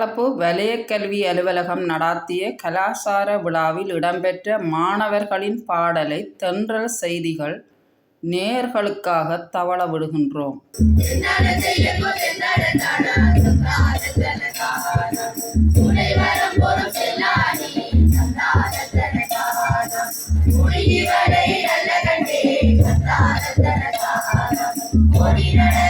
மட்டக்களப்பு வலயக்கல்வி அலுவலகம் நடாத்திய கலாசார விழாவில் இடம்பெற்ற மாணவர்களின் பாடலை தென்றல் செய்திகள் நேர்களுக்காக தவள விடுகின்றோம். ஒரு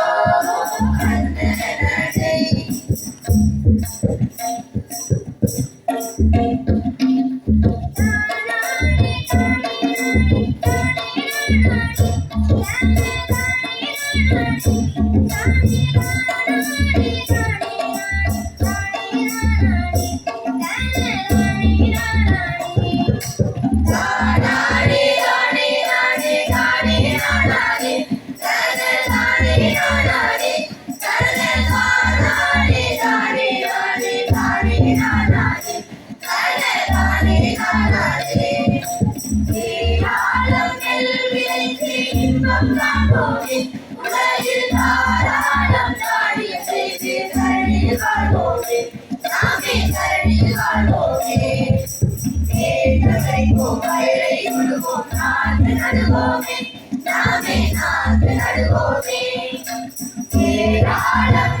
Thank you. நடுவோமே நாமே நாட்டு நடுவோமே ஏராளம்